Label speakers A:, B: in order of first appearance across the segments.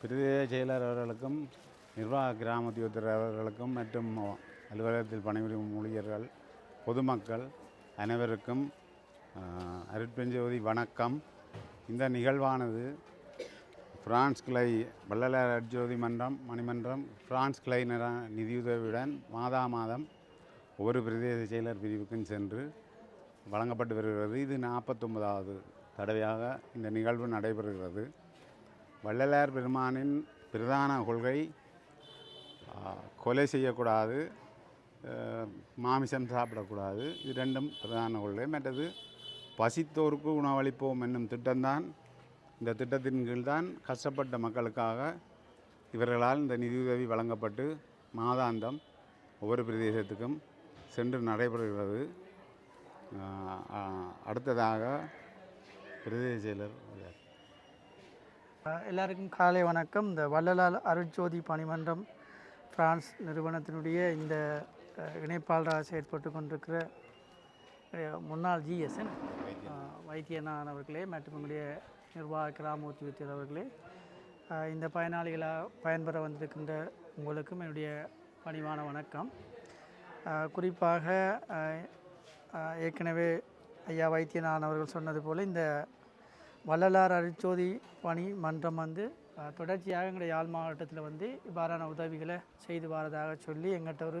A: பிரதேச செயலர் அவர்களுக்கும் நிர்வாக கிராம உத்தியோகத்தர் அவர்களுக்கும் மற்றும் அலுவலகத்தில் பணிபுரியும் ஊழியர்கள் பொதுமக்கள் அனைவருக்கும் அருட்பெஞ்சோதி வணக்கம். இந்த நிகழ்வானது பிரான்ஸ் கிளை வள்ளலார் அருட்ஜோதி மன்றம் மணிமன்றம் பிரான்ஸ் கிளை நிதியுதவியுடன் மாதா மாதம் ஒவ்வொரு பிரதேச செயலர் பிரிவுக்கும் சென்று வழங்கப்பட்டு வருகிறது. இது நாற்பத்தொன்பதாவது தடவையாக இந்த நிகழ்வு நடைபெறுகிறது. வள்ளலார் பெருமானின் பிரதான கொள்கை கொலை செய்யக்கூடாது மாமிசம் சாப்பிடக்கூடாது. இது ரெண்டும் பிரதான கொள்கை. மற்றது பசித்தோருக்கு உணவளிப்போம் என்னும் திட்டம்தான். இந்த திட்டத்தின் கீழ் தான் கஷ்டப்பட்ட மக்களுக்காக இவர்களால் இந்த நிதியுதவி வழங்கப்பட்டு மாதாந்தம் ஒவ்வொரு பிரதேசத்துக்கும் சென்று நடைபெறுகிறது. அடுத்ததாக பிரதேச செயலர்
B: எல்லாருக்கும் காலை வணக்கம். இந்த வள்ளலால் அருட்ஜோதி பணிமன்றம் பிரான்ஸ் நிறுவனத்தினுடைய இந்த இணைப்பாளராக செயற்பட்டு கொண்டிருக்கிற முன்னாள் ஜிஎஸ்என் வைத்தியநாதன் அவர்களே மற்றும் எங்களுடைய நிர்வாக கிராம உத்தியோகத்தர் அவர்களே இந்த பயனாளிகளாக பயன்பெற வந்திருக்கின்ற உங்களுக்கும் என்னுடைய பணிவான வணக்கம். குறிப்பாக ஏற்கனவே ஐயா வைத்தியநாதன் அவர்கள் சொன்னது போல் இந்த வள்ளலார் அருட்சோதி பணி மன்றம் வந்து தொடர்ச்சியாக எங்களுடைய யாழ் மாவட்டத்தில் வந்து இவ்வாறான உதவிகளை செய்து வரதாக சொல்லி எங்கிட்ட ஒரு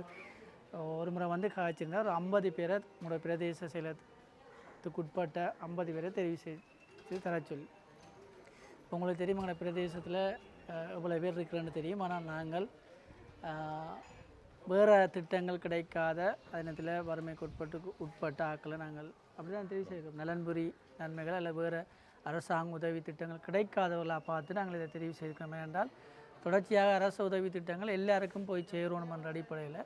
B: ஒரு முறை வந்து காய்ச்சிருந்தார். ஒரு ஐம்பது பேரை உங்களோட பிரதேச செயலத்துக்கு உட்பட்ட ஐம்பது பேரை தெரிவு செய்து தர சொல்லி. இப்போ உங்களுக்கு தெரியும் எங்களோட பிரதேசத்தில் எவ்வளோ பேர் இருக்கிறேன்னு தெரியும். ஆனால் நாங்கள் வேறு திட்டங்கள் கிடைக்காத அதனத்தில் வறுமைக்கு உட்பட்டு உட்பட்ட ஆக்களை நாங்கள் அப்படி தான் தெரிவு செய்கிறோம். நலன்புரி நன்மைகள் அல்ல வேறு அரசாங்க உதவி திட்டங்கள் கிடைக்காதவர்களாக பார்த்து நாங்கள் இதை தெரிவு செய்திருக்கிறோம். ஏனென்றால் தொடர்ச்சியாக அரசு உதவி திட்டங்கள் எல்லாருக்கும் போய் சேரணும் என்ற அடிப்படையில்.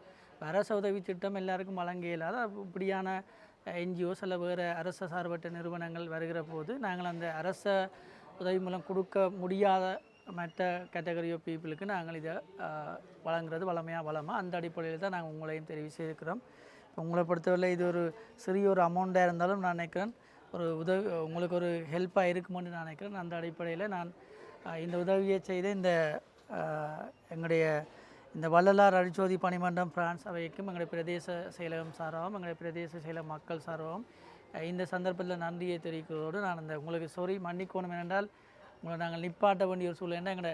B: அரசு உதவி திட்டம் எல்லாருக்கும் வழங்க இயலாத இப்படியான என்ஜிஓஸ் அல்ல வேறு அரசு சார்பற்ற நிறுவனங்கள் வருகிற போது நாங்கள் அந்த அரச உதவி மூலம் கொடுக்க முடியாத மற்ற கேட்டகரி ஆஃப் பீப்புளுக்கு நாங்கள் இதை வழங்குறது வளமையாக வளமாக அந்த அடிப்படையில் தான் நாங்கள் உங்களையும் தெரிவு செய்திருக்கிறோம். உங்களை பொறுத்தவரை இது ஒரு சிறிய ஒரு அமௌண்ட்டாக இருந்தாலும் நான் நினைக்கிறேன் ஒரு உதவி உங்களுக்கு ஒரு ஹெல்ப்பாக இருக்குமென்னு நான் நினைக்கிறேன். அந்த அடிப்படையில் நான் இந்த உதவியை செய்த இந்த எங்களுடைய இந்த வள்ளலார் அழிச்சோதி பணிமன்றம் பிரான்ஸ் அவைக்கும் எங்களுடைய பிரதேச செயலகம் சார்பாகவும் எங்களுடைய பிரதேச செயல மக்கள் சார்பாகவும் இந்த சந்தர்ப்பத்தில் நன்றியை தெரிவிக்கிறதோடு நான் அந்த உங்களுக்கு சொறி மன்னிக்கணும் என்றால் உங்களை நாங்கள் நிப்பாட்ட வேண்டிய ஒரு சூழ்நிலை. எங்களோட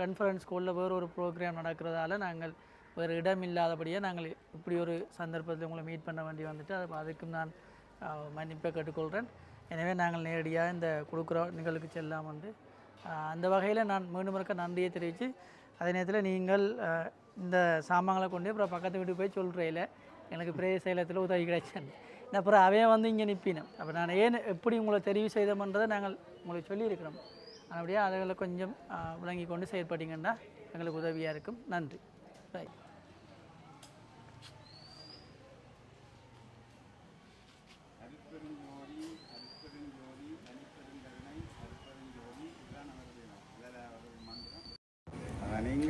B: கன்ஃபரன்ஸ் ஸ்கூலில் வேறு ஒரு ப்ரோக்ராம் நடக்கிறதால நாங்கள் வேறு இடம் இல்லாதபடியே நாங்கள் இப்படி ஒரு சந்தர்ப்பத்தில் உங்களை மீட் பண்ண வேண்டி வந்துட்டு அதுக்கும் நான் மன்னிப்பை கேட்டுக்கொள்கிறேன் எனவே நாங்கள் நேரடியாக இந்த கொடுக்குற நிகழ்வுக்கு செல்லாம் வந்து அந்த வகையில் நான் மீண்டும் இருக்க நன்றியை தெரிவித்து அதே நேரத்தில் நீங்கள் இந்த சாமான்களை கொண்டு அப்புறம் பக்கத்து வீட்டுக்கு போய் சொல்கிறேல எனக்கு பிரே சேலத்தில் உதவி கிடைச்சேன். அப்புறம் அவன் வந்து இங்கே நிற்பினேன் அப்போ நான் ஏன் எப்படி உங்களை தெரிவு செய்தோம்ன்றதை நாங்கள் உங்களுக்கு சொல்லியிருக்கிறோம். அப்படியே அதுகளை கொஞ்சம் விளங்கி கொண்டு செயற்பட்டீங்கன்னா எங்களுக்கு உதவியாக இருக்கும். நன்றி. ரைட்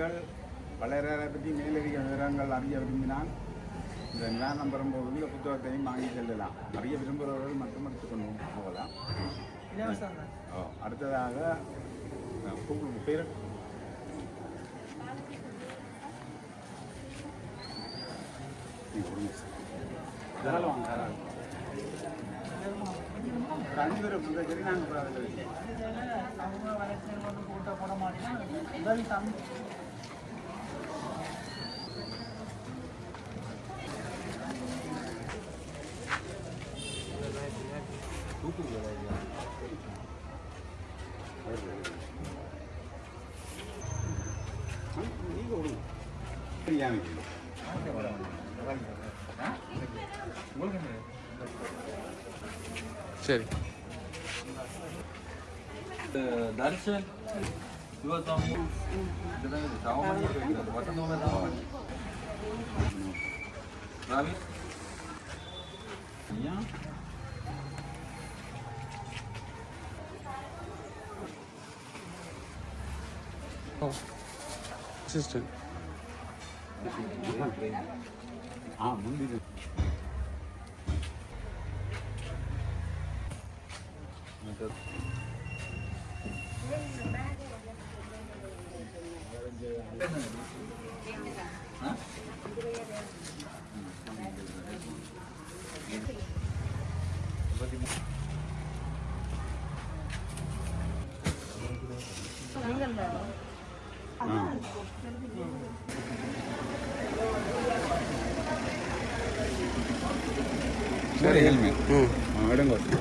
A: நீங்கள் வளரரை பற்றி மேலதிக விவரங்கள் அறிய விரும்பினால் இந்த பெறும்போது இந்த புத்தகத்தையும் வாங்கி செல்லலாம். அறிய விரும்புகிறவர்கள் மட்டும் எடுத்துக்கொண்டு போகலாம் ஓ அடுத்ததாக கூப்பிடு பேர்? சார். நாங்கள்
B: கூட்ட போட மாட்டேன்னா உதவி
C: சரி.
D: தர்ஷன் சிவசாமி ரவி
C: ஓ அசிஸ்டன்ட்
A: ஆ முந்திரி
D: மற்ற ശരി
A: ഹെൽമെറ്റ്. ആടും കുറച്ച്.